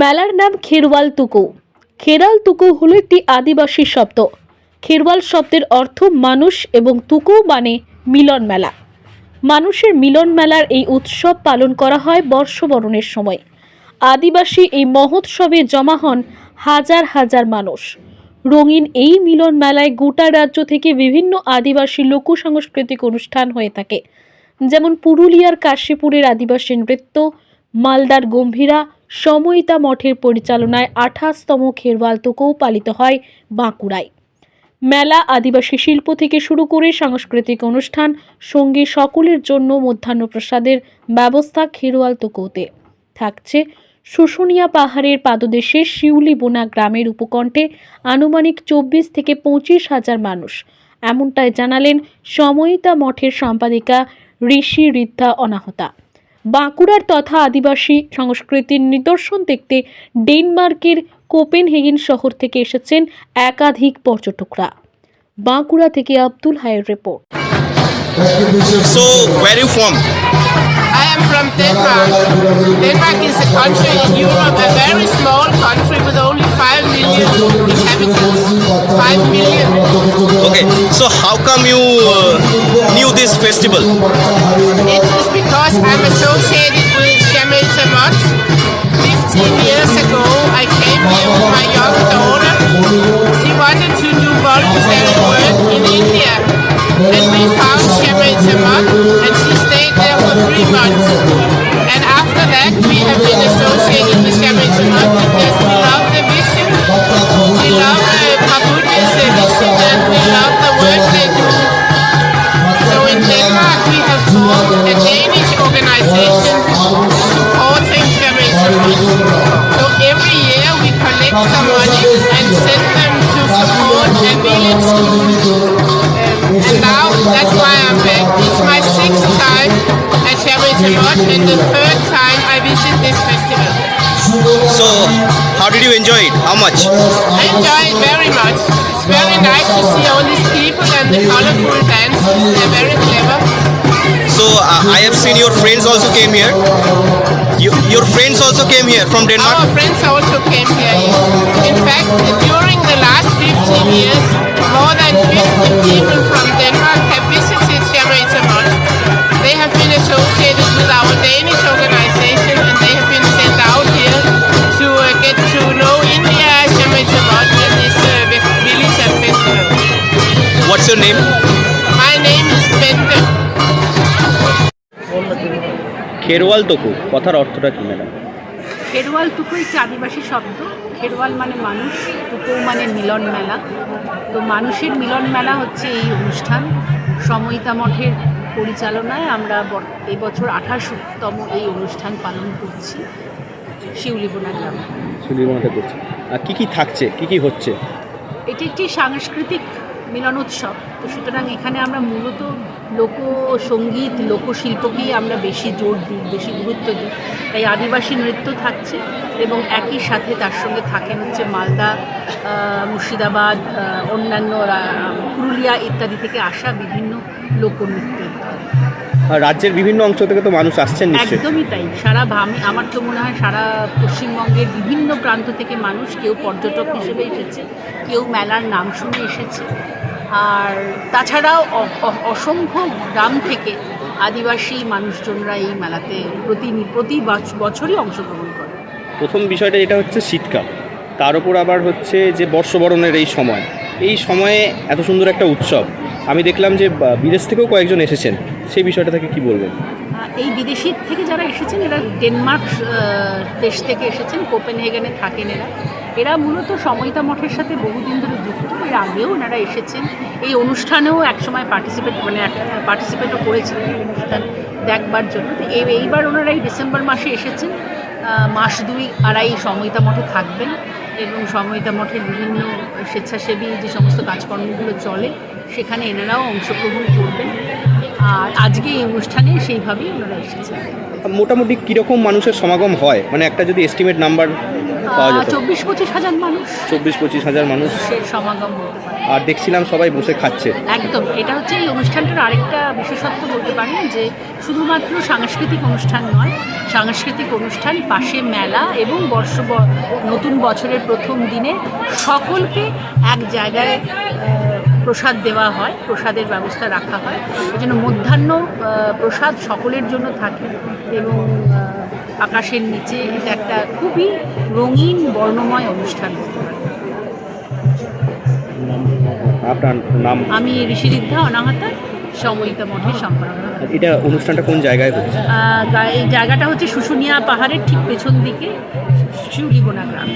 মেলার নাম খেরওয়াল তুকু। খেরাল তুকু হলো একটি আদিবাসী শব্দ। খেরওয়াল শব্দের অর্থ মানুষ এবং তুকু মানে মিলন মেলা। মানুষের মিলন মেলার এই উৎসব পালন করা হয় বর্ষবরণের সময়। আদিবাসী এই মহোৎসবে জমা হন হাজার হাজার মানুষ। রঙিন এই মিলন মেলায় গোটা রাজ্য থেকে বিভিন্ন আদিবাসী লোক সাংস্কৃতিক অনুষ্ঠান হয়ে থাকে। যেমন পুরুলিয়ার কাশীপুরের আদিবাসী নৃত্য, মালদার গম্ভীরা সময়িতা মঠের পরিচালনায় আঠাশতম খেরওয়াল তোকেও পালিত হয় বাঁকুড়ায়। মেলা আদিবাসী শিল্প থেকে শুরু করে সাংস্কৃতিক অনুষ্ঠান সঙ্গী সকলের জন্য মধ্যাহ্নপ্রসাদের ব্যবস্থা খেরোয়াল তোকোতে থাকছে শুশুনিয়া পাহাড়ের পাদদেশে শিউলিবোনা গ্রামের উপকণ্ঠে আনুমানিক চব্বিশ থেকে পঁচিশ হাজার মানুষ। এমনটাই জানালেন সময়িতা মঠের সম্পাদিকা ঋষি রিদ্ধা অনাহতা। বাঁকুড়ার তথা আদিবাসী সংস্কৃতির নিদর্শন দেখতে ডেনমার্কের কোপেনহেগেন শহর থেকে এসেছেন একাধিক পর্যটকরা বাঁকুড়া থেকে Abdul Hayer report So, where are you from? I am from Denmark. Denmark is a country in Europe, a very small country with only 5 million inhabitants. 5 million. Okay, so how come you uh, knew this festival? It is because I'm associated with Shamil Samot. 15 years ago, I came here with my young daughter. She wanted to do voluntary work in India. And we found Shamil Samot, and she stayed there for three months. And now that's why I'm back. It's my sixth time at Feminism and the third time I visit this festival. So, how did you enjoy it? How much? I enjoy it very much. It's very nice to see all these people and the colorful dances. They're very clever. So, uh, I have seen your friends also came here. You, your friends also came here from Denmark? Our friends also came here. yes. In fact, during the last 15 years, your name? My name is Bente. Kherwal তকু কথার অর্থটা কি madam Kherwal টুকু একটি আদিবাসী শব্দ। খেরওয়াল মানে মানুষ টুকু মানে মিলন মেলা। তো মানুষের মিলন মেলা হচ্ছে এই অনুষ্ঠান। সময়িতা মঠের পরিচালনায় আমরা বর- এই বছর আঠাশতম এই অনুষ্ঠান পালন করছি। শিউলিবোনা গ্রামে। সুলিমাতে করছে। আর কি কি থাকছে? কি কি হচ্ছে? এটি একটি সাংস্কৃতিক মিলন উৎসব। তো সুতরাং এখানে আমরা মূলত লোকসঙ্গীত লোকশিল্পকেই আমরা বেশি জোর দিই বেশি গুরুত্ব দিই। তাই আদিবাসী নৃত্য থাকছে এবং একই সাথে তার সঙ্গে থাকেন হচ্ছে মালদা মুর্শিদাবাদ অন্যান্য পুরুলিয়া ইত্যাদি থেকে আসা বিভিন্ন লোকনৃত্য। রাজ্যের বিভিন্ন অংশ থেকে তো মানুষ আসছেন একদমই তাই। সারা আমি আমার তো মনে হয় সারা পশ্চিমবঙ্গের বিভিন্ন প্রান্ত থেকে মানুষ কেউ পর্যটক হিসেবে এসেছে কেউ মেলার নাম শুনে এসেছে আর তাছাড়াও অসংখ্য গ্রাম থেকে আদিবাসী মানুষজনরা এই মেলাতে প্রতি প্রতি বছ- বছরই অংশগ্রহণ করে। প্রথম বিষয়টা যেটা হচ্ছে শীতকাল। তার উপর আবার হচ্ছে যে বর্ষবরণের এই সময়। এই সময়ে এত সুন্দর একটা উৎসব। আমি দেখলাম যে বিদেশ থেকেও কয়েকজন এসেছেন। সেই বিষয়টা থেকে কি বলবেন? এই বিদেশি থেকে যারা এসেছেন এরা ডেনমার্ক দেশ থেকে এসেছেন কোপেন কোপেনহেগেনে থাকেন এরা। এরা মূলত সময়িতা মঠের সাথে বহুদিন ধরে যুক্ত। এর আগেও এনারা এসেছেন। এই অনুষ্ঠানেও একসময় পার্টিসিপেট মানে পার্টিসিপেটও করেছিলেন এই অনুষ্ঠান দেখবার জন্য। তো এইবার ওনারা এই ডিসেম্বর মাসে এসেছেন। মাস দুই আড়াই সময়তা মঠে থাকবেন এবং সময়তা মঠের বিভিন্ন স্বেচ্ছাসেবী যে সমস্ত কাজকর্মগুলো চলে, সেখানে এনারাও অংশগ্রহণ করবেন। আর আজকে এই অনুষ্ঠানে সেইভাবেই ওনারা এসেছেন। মোটামুটি কীরকম মানুষের সমাগম হয়? মানে একটা যদি এস্টিমেট নাম্বার পাওয়া যেত। চব্বিশ পঁচিশ হাজার মানুষ চব্বিশ পঁচিশ হাজার মানুষ। সমাগম আর দেখছিলাম সবাই বসে খাচ্ছে। একদম এটা হচ্ছে এই অনুষ্ঠানটার আরেকটা বিশেষত্ব বলতে পারেন যে শুধুমাত্র সাংস্কৃতিক অনুষ্ঠান নয় সাংস্কৃতিক অনুষ্ঠান পাশে মেলা এবং বর্ষ নতুন বছরের প্রথম দিনে সকলকে এক জায়গায় প্রসাদ দেওয়া হয় প্রসাদের ব্যবস্থা রাখা হয়। এই জন্য মধ্যাহ্ন প্রসাদ সকলের জন্য থাকে এবং আকাশের নিচে। এটা একটা খুবই রঙিন বর্ণময় অনুষ্ঠান। হতে পারে আপনার নাম? আমি ঋষিরিদ্ধা অনাহাতা সমলিতা মঠের সম্পাদনা এটা অনুষ্ঠানটা কোন জায়গায় হচ্ছে? এই জায়গাটা হচ্ছে শুশুনিয়া পাহাড়ের ঠিক পেছন দিকে শিউলিবোনা গ্রাম।